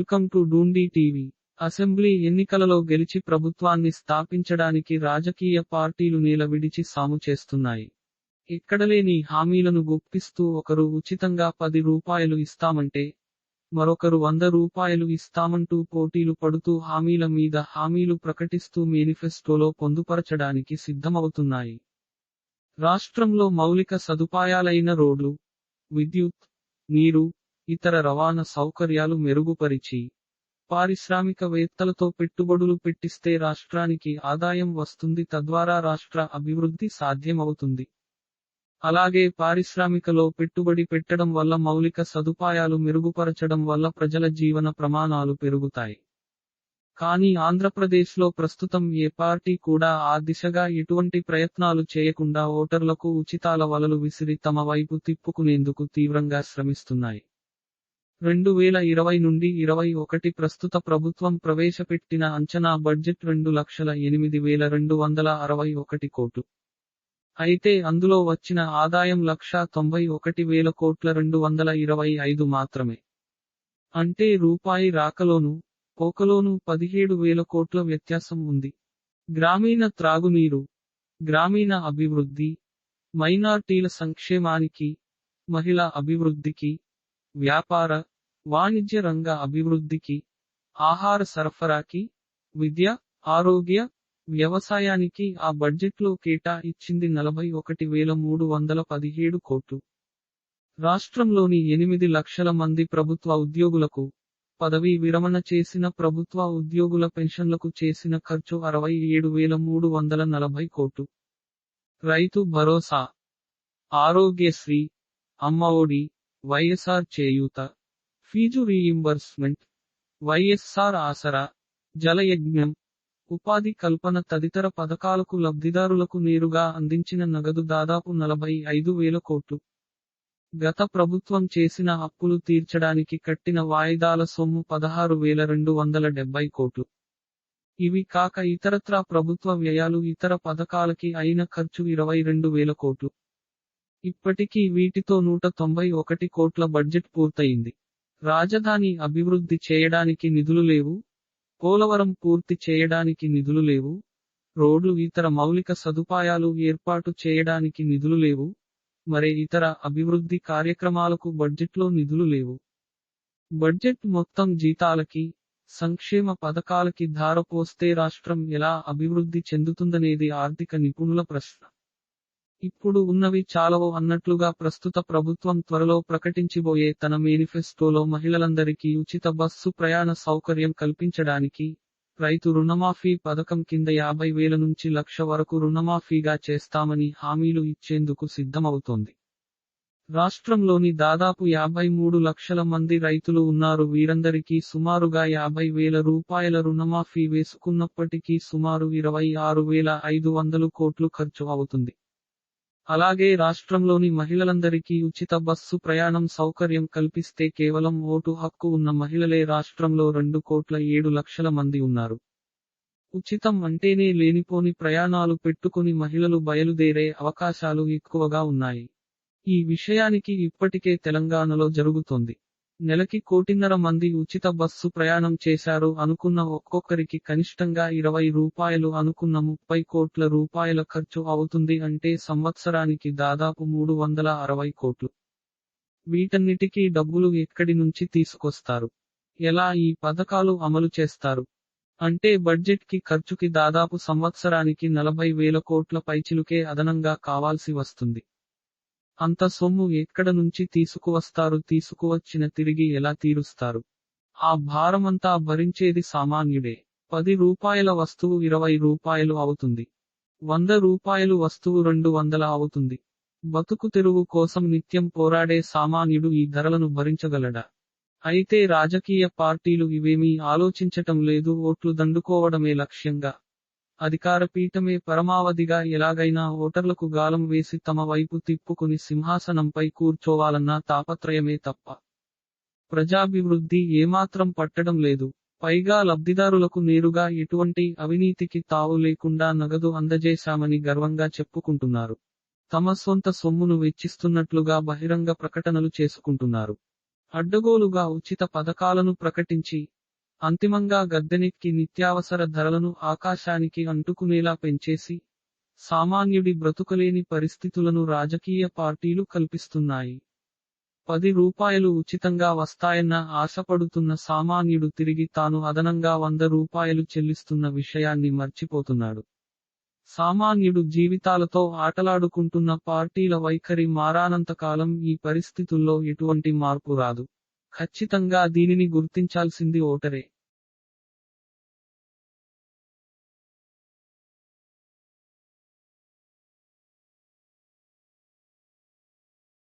Welcome to Dhoondi TV. Assembly ఎన్నికలలో గెలిచి ప్రభుత్వాన్ని స్థాపించడానికి రాజకీయ పార్టీలు నేల విడిచి సాము చేస్తున్నాయి. ఎక్కడలేని హామీలను గుప్పిస్తూ ఒకరు ఉచితంగా పది రూపాయలు ఇస్తామంటే మరొకరు వంద రూపాయలు ఇస్తామంటూ పోటీలు పడుతూ హామీల మీద హామీలు ప్రకటిస్తూ మేనిఫెస్టోలో పొందుపరచడానికి సిద్ధమవుతున్నాయి. రాష్ట్రంలో మౌలిక సదుపాయాలైన రోడ్లు విద్యుత్ నీరు ఇతర రవాణా సౌకర్యాలు మెరుగుపరిచి పారిశ్రామికవేత్తలతో పెట్టుబడులు పెట్టిస్తే రాష్ట్రానికి ఆదాయం వస్తుంది తద్వారా రాష్ట్ర అభివృద్ధి సాధ్యమవుతుంది. అలాగే పారిశ్రామికలో పెట్టుబడి పెట్టడం వల్ల మౌలిక సదుపాయాలు మెరుగుపరచడం వల్ల ప్రజల జీవన ప్రమాణాలు పెరుగుతాయి. కానీ ఆంధ్రప్రదేశ్లో ప్రస్తుతం ఏ పార్టీ కూడా ఆ దిశగా ఎటువంటి ప్రయత్నాలు చేయకుండా ఓటర్లకు ఉచితాల వలలు విసిరి తమ వైపు తిప్పుకునేందుకు తీవ్రంగా శ్రమిస్తున్నాయి. రెండు వేల ఇరవై నుండి ఇరవై ఒకటి ప్రస్తుత ప్రభుత్వం ప్రవేశపెట్టిన అంచనా బడ్జెట్ రెండు లక్షల ఎనిమిది వేల రెండు వందల అరవై ఒకటి కోట్లు. అయితే అందులో వచ్చిన ఆదాయం లక్ష తొంభై ఒకటి వేల కోట్ల రెండు వందల ఇరవై ఐదు మాత్రమే. అంటే రూపాయి రాకలోను పోకలోను పదిహేడు వేల కోట్ల వ్యత్యాసం ఉంది. గ్రామీణ త్రాగునీరు గ్రామీణ అభివృద్ధి మైనార్టీల సంక్షేమానికి మహిళా అభివృద్ధికి వ్యాపార వాణిజ్య రంగ అభివృద్ధికి ఆహార సరఫరాకి విద్య ఆరోగ్య వ్యవసాయానికి ఆ బడ్జెట్లో కేటా ఇచ్చింది నలభై ఒకటి వేల మూడు వందల పదిహేడు కోట్లు. రాష్ట్రంలోని ఎనిమిది లక్షల మంది ప్రభుత్వ ఉద్యోగులకు పదవీ విరమణ చేసిన ప్రభుత్వ ఉద్యోగుల పెన్షన్లకు చేసిన ఖర్చు అరవై ఏడు వేల మూడు వందల నలభై కోట్లు. రైతు భరోసా. ఆరోగ్యశ్రీ. అమ్మఒడి వైఎస్ఆర్ చేయూత. ఫీజు రీయింబర్స్మెంట్ వైఎస్ఆర్ ఆసరా. జలయజ్ఞం. ఉపాధి కల్పన తదితర పథకాలకు లబ్ధిదారులకు నేరుగా అందించిన నగదు దాదాపు నలభై ఐదు వేల కోట్లు. గత ప్రభుత్వం చేసిన అప్పులు తీర్చడానికి కట్టిన వాయిదాల సొమ్ము పదహారు వేల రెండు వందల డెబ్బై కోట్లు. ఇవి కాక ఇతరత్రా ప్రభుత్వ వ్యయాలు ఇతర పథకాలకి అయిన ఖర్చు ఇరవై రెండు వేల కోట్లు. ఇప్పటికీ వీటితో నూట తొంభై ఒకటి కోట్ల బడ్జెట్ పూర్తయింది. రాజధాని అభివృద్ధి చేయడానికి నిధులు లేవు. పోలవరం పూర్తి చేయడానికి నిధులు లేవు. రోడ్లు ఇతర మౌలిక సదుపాయాలు ఏర్పాటు చేయడానికి నిధులు లేవు. మరే ఇతర అభివృద్ధి కార్యక్రమాలకు బడ్జెట్లో నిధులు లేవు. బడ్జెట్ మొత్తం జీతాలకి సంక్షేమ పథకాలకి ధారపోస్తే రాష్ట్రం ఎలా అభివృద్ధి చెందుతుందనేది ఆర్థిక నిపుణుల ప్రశ్న. ఇప్పుడు ఉన్నవి చాలవు అన్నట్లుగా ప్రస్తుత ప్రభుత్వం త్వరలో ప్రకటించిబోయే తన మేనిఫెస్టోలో మహిళలందరికీ ఉచిత బస్సు ప్రయాణ సౌకర్యం కల్పించడానికి రైతు రుణమాఫీ పథకం కింద యాభై వేల నుంచి లక్ష వరకు రుణమాఫీగా చేస్తామని హామీలు ఇచ్చేందుకు సిద్ధమవుతోంది. రాష్ట్రంలోని దాదాపు యాభై మూడు లక్షల మంది రైతులు ఉన్నారు. వీరందరికీ సుమారుగా యాభై వేల రూపాయల రుణమాఫీ వేసుకున్నప్పటికీ సుమారు ఇరవై ఆరు వేల ఐదు వందలు కోట్లు ఖర్చు అవుతుంది. అలాగే రాష్ట్రంలోని మహిళలందరికీ ఉచిత బస్సు ప్రయాణం సౌకర్యం కల్పిస్తే కేవలం ఓటు హక్కు ఉన్న మహిళలే రాష్ట్రంలో రెండు కోట్ల ఏడు లక్షల మంది ఉన్నారు. ఉచితం అంటేనే లేనిపోని ప్రయాణాలు పెట్టుకుని మహిళలు బయలుదేరే అవకాశాలు ఎక్కువగా ఉన్నాయి. ఈ విషయానికి ఇప్పటికే తెలంగాణలో జరుగుతోంది. నెలకి కోటిన్నర మంది ఉచిత బస్సు ప్రయాణం చేశారు అనుకున్న ఒక్కొక్కరికి కనిష్టంగా ఇరవై రూపాయలు అనుకున్న ముప్పై కోట్ల రూపాయల ఖర్చు అవుతుంది అంటే సంవత్సరానికి దాదాపు మూడు వందల అరవై కోట్లు. వీటన్నిటికీ డబ్బులు ఎక్కడి నుంచి తీసుకొస్తారు? ఎలా ఈ పథకాలు అమలు చేస్తారు? అంటే బడ్జెట్కి ఖర్చుకి దాదాపు సంవత్సరానికి నలభై వేల కోట్ల పైచిలుకే అదనంగా కావాల్సి వస్తుంది. అంత సొమ్ము ఎక్కడ నుంచి తీసుకువస్తారు తీసుకువచ్చిన తిరిగి ఎలా తీరుస్తారు? ఆ భారమంతా భరించేది సామాన్యుడే. పది రూపాయల వస్తువు ఇరవై రూపాయలు అవుతుంది. వంద రూపాయలు వస్తువు రెండు వందల అవుతుంది. బతుకు తెరువు కోసం నిత్యం పోరాడే సామాన్యుడు ఈ ధరలను భరించగలడా? అయితే రాజకీయ పార్టీలు ఇవేమీ ఆలోచించటం లేదు ఓట్లు దండుకోవడమే లక్ష్యంగా. అధికార పీఠమే పరమావధిగా ఎలాగైనా ఓటర్లకు గాలం వేసి తమ వైపు తిప్పుకుని సింహాసనంపై కూర్చోవాలన్న తాపత్రయమే తప్ప ప్రజాభివృద్ధి ఏమాత్రం పట్టడం లేదు. పైగా లబ్ధిదారులకు నేరుగా ఎటువంటి అవినీతికి తావు లేకుండా నగదు అందజేశామని గర్వంగా చెప్పుకుంటున్నారు. తమ సొంత సొమ్మును వెచ్చిస్తున్నట్లుగా బహిరంగ ప్రకటనలు చేసుకుంటున్నారు. అడ్డగోలుగా ఉచిత పథకాలను ప్రకటించి అంతిమంగా గద్దెనెక్కి నిత్యావసర ధరలను ఆకాశానికి అంటుకునేలా పెంచేసి సామాన్యుడి బ్రతుకలేని పరిస్థితులను రాజకీయ పార్టీలు కల్పిస్తున్నాయి. పది రూపాయలు ఉచితంగా వస్తాయన్న ఆశపడుతున్న సామాన్యుడు తిరిగి తాను అదనంగా వంద రూపాయలు చెల్లిస్తున్న విషయాన్ని మర్చిపోతున్నాడు. సామాన్యుడు జీవితాలతో ఆటలాడుకుంటున్న పార్టీల వైఖరి మారానంతకాలం ఈ పరిస్థితుల్లో ఎటువంటి మార్పు రాదు. ఖచ్చితంగా దీనిని గుర్తించాల్సింది ఓటరే.